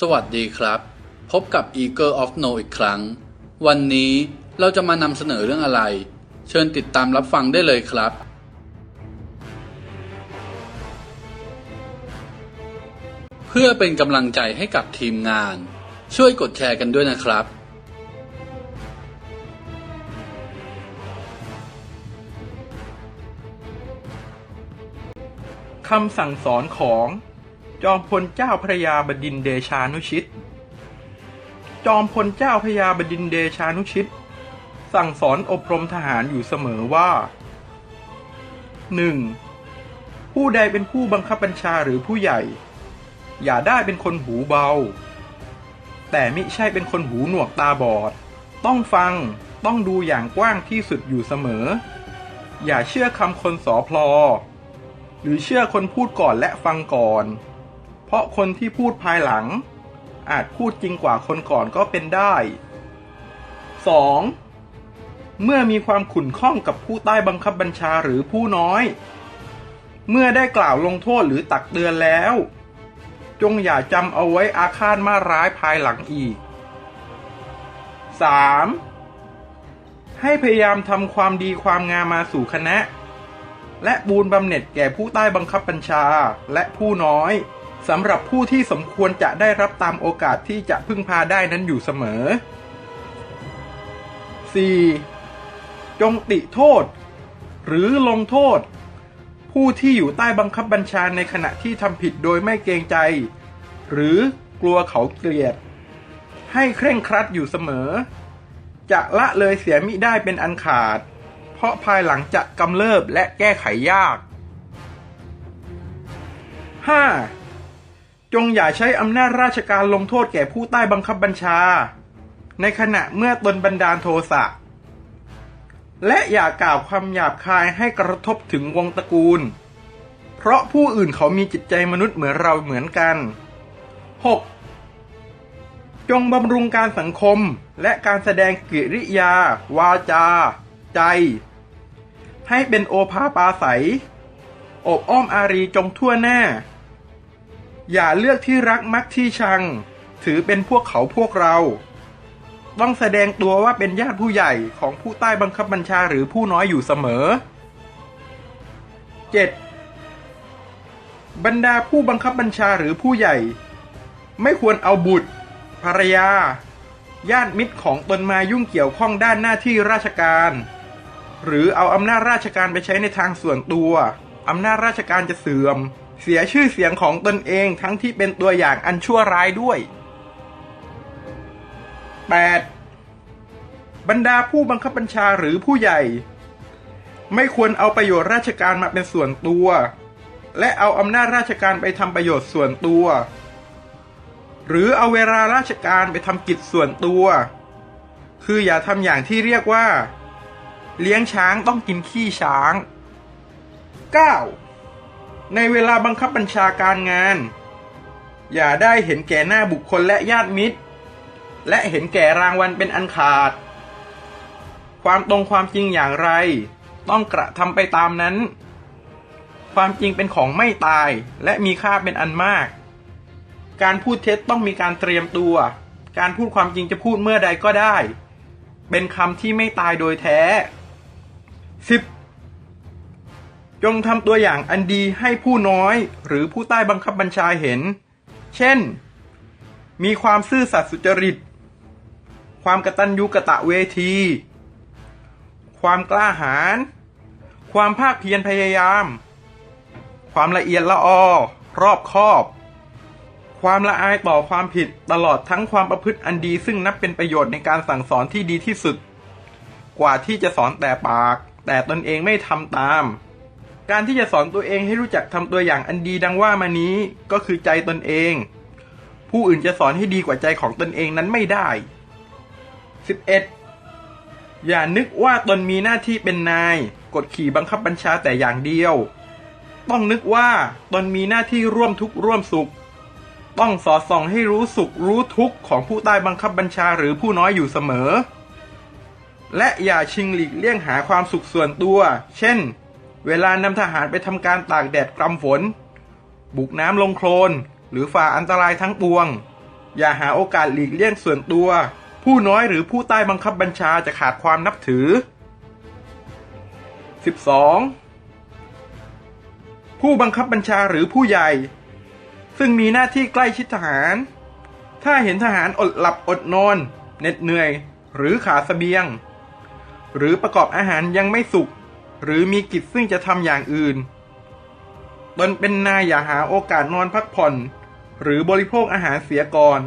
สวัสดีครับ พบกับ Eagle of No อีกครั้ง วันนี้เราจะมานำเสนอเรื่องอะไร เชิญติดตามรับฟังได้เลยครับ เพื่อเป็นกำลังใจให้กับทีมงาน ช่วยกดแชร์กันด้วยนะครับ คำสั่งสอนของ จอมพลเจ้าพระยาบดินเดชานุชิต จอมพลเจ้าพระยาบดินเดชานุชิต สั่งสอนอบรมทหารอยู่เสมอว่า 1. ผู้ใดเป็นผู้บังคับบัญชาหรือผู้ใหญ่ อย่าได้เป็นคนหูเบา แต่มิใช่เป็นคนหูหนวกตาบอด ต้องฟังต้องดูอย่างกว้างที่สุดอยู่เสมอ อย่าเชื่อคำคนสอพลอหรือเชื่อคนพูดก่อนและฟังก่อน เพราะคนที่พูดภายหลัง อาจพูดจริงกว่าคนก่อนก็เป็นได้ 2. เมื่อมีความขุ่นข้องกับผู้ใต้บังคับบัญชาหรือผู้น้อย เมื่อได้กล่าวลงโทษหรือตักเตือนแล้ว จงอย่าจำเอาไว้อาฆาตมาร้ายภายหลังอีก 3. ให้พยายามทำความดีความงามมาสู่คณะ และบูนบำเหน็จแก่ผู้ใต้บังคับบัญชาและผู้น้อย สำหรับผู้ที่สมควรจะได้รับตามโอกาสที่จะพึ่งพาได้นั้นอยู่เสมอ 4. จงติโทษ หรือลงโทษ ผู้ที่อยู่ใต้บังคับบัญชาในขณะที่ทำผิดโดยไม่เกรงใจ หรือกลัวเขาเกลียด ให้เคร่งครัดอยู่เสมอ จะละเลยเสียมิได้เป็นอันขาด เพราะภายหลังจะกำเริบและแก้ไขยาก 5. จงอย่าใช้อำนาจราชการลงโทษแก่ผู้ใต้บังคับบัญชา ในขณะเมื่อตนบันดาลโทสะ และอย่ากล่าวคำหยาบคายให้กระทบถึงวงตระกูล เพราะผู้อื่นเขามีจิตใจมนุษย์เหมือนเราเหมือนกัน 6. จงบำรุงการสังคมและการแสดงกิริยา วาจา ใจ ให้เป็นโอภาปาศัย อบอ้อมอารีจงทั่วหน้า อย่าเลือกที่รักมักที่ชัง ถือเป็นพวกเขาพวกเรา ต้องแสดงตัวว่าเป็นญาติผู้ใหญ่ของผู้ใต้บังคับบัญชาหรือผู้น้อยอยู่เสมอ 7. บรรดาผู้บังคับบัญชาหรือผู้ใหญ่ ไม่ควรเอาบุตร ภรรยา ญาติมิตรของตนมายุ่งเกี่ยวข้องด้านหน้าที่ราชการ หรือเอาอำนาจราชการไปใช้ในทางส่วนตัว อำนาจราชการจะเสื่อม เสียชื่อเสียงของตนเองทั้งที่เป็นตัวอย่างอันชั่วร้ายด้วย 8. บรรดาผู้บังคับบัญชาหรือผู้ใหญ่ ไม่ควรเอาประโยชน์ราชการมาเป็นส่วนตัว และเอาอำนาจราชการไปทำประโยชน์ส่วนตัว หรือเอาเวลาราชการไปทำกิจส่วนตัว คืออย่าทำอย่างที่เรียกว่า เลี้ยงช้างต้องกินขี้ช้าง 9. ในเวลาบังคับบัญชาการงาน อย่าได้เห็นแก่หน้าบุคคลและญาติมิตร และเห็นแก่รางวัลเป็นอันขาด ความตรงความจริงอย่างไร ต้องกระทำไปตามนั้น ความจริงเป็นของไม่ตายและมีค่าเป็นอันมาก การพูดเท็จต้องมีการเตรียมตัว การพูดความจริงจะพูดเมื่อใดก็ได้ เป็นคำที่ไม่ตายโดยแท้ 10. จงทำตัวอย่างอันดีให้ผู้น้อยหรือผู้ใต้บังคับบัญชาเห็น เช่น มีความซื่อสัตย์สุจริต ความกตัญญูกะตะเวที ความกล้าหาญ ความภาคเพียรพยายาม ความละเอียดละออ รอบคอบ ความละอายต่อความผิดตลอดทั้งความประพฤติอันดีซึ่งนับเป็นประโยชน์ในการสั่งสอนที่ดีที่สุด กว่าที่จะสอนแต่ปาก แต่ตนเองไม่ทำตาม การที่จะสอนตัวเองให้รู้จักทำตัวอย่างอันดีดังว่ามานี้ก็คือใจตนเอง ผู้อื่นจะสอนให้ดีกว่าใจของตนเองนั้นไม่ได้ 11. อย่านึกว่าตนมีหน้าที่เป็นนาย กดขี่บังคับบัญชาแต่อย่างเดียว ต้องนึกว่าตนมีหน้าที่ร่วมทุกข์ร่วมสุข ต้องสอดส่องให้รู้สุขรู้ทุกข์ของผู้ใต้บังคับบัญชาหรือผู้น้อยอยู่เสมอ และอย่าชิงหลีกเลี่ยงหาความสุขส่วนตัว เช่น เวลานำทหารไปทำการตากแดดกลำฝน บุกน้ำลงโคลน หรือฝ่าอันตรายทั้งปวง อย่าหาโอกาสหลีกเลี่ยงส่วนตัว ผู้น้อยหรือผู้ใต้บังคับบัญชาจะขาดความนับถือ 12. ผู้บังคับบัญชาหรือผู้ใหญ่ ซึ่งมีหน้าที่ใกล้ชิดทหาร ถ้าเห็นทหารอดหลับอดนอนเหน็ดเหนื่อย หรือขาดเสบียง หรือประกอบอาหารยังไม่สุก หรือมีกิจซึ่งจะทำอย่างอื่น ตนเป็นนายอย่าหาโอกาสนอนพักผ่อน หรือบริโภคอาหารเสียก่อน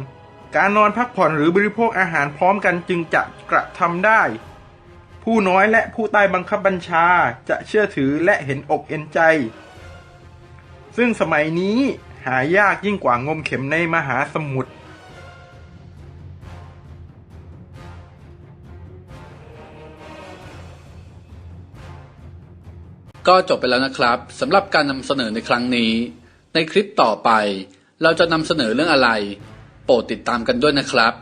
การนอนพักผ่อนหรือบริโภคอาหารพร้อมกันจึงจะกระทำได้ ผู้น้อยและผู้ใต้บังคับบัญชาจะเชื่อถือและเห็นอกเอ็นใจ ซึ่งสมัยนี้หายากยิ่งกว่างมเข็มในมหาสมุทร ก็จบไปแล้วนะครับสำหรับการนำเสนอในครั้งนี้ ในคลิปต่อไป เราจะนำเสนอเรื่องอะไร โปรดติดตามกันด้วยนะครับ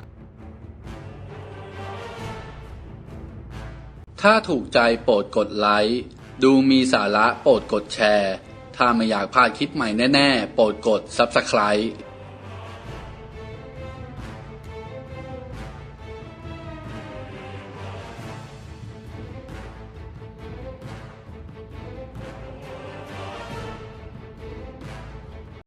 ถ้าถูกใจโปรดกดไลค์ดูมีสาระโปรดกดแชร์ ถ้าไม่อยากพลาดคลิปใหม่แน่ ๆ โปรดกด Subscribe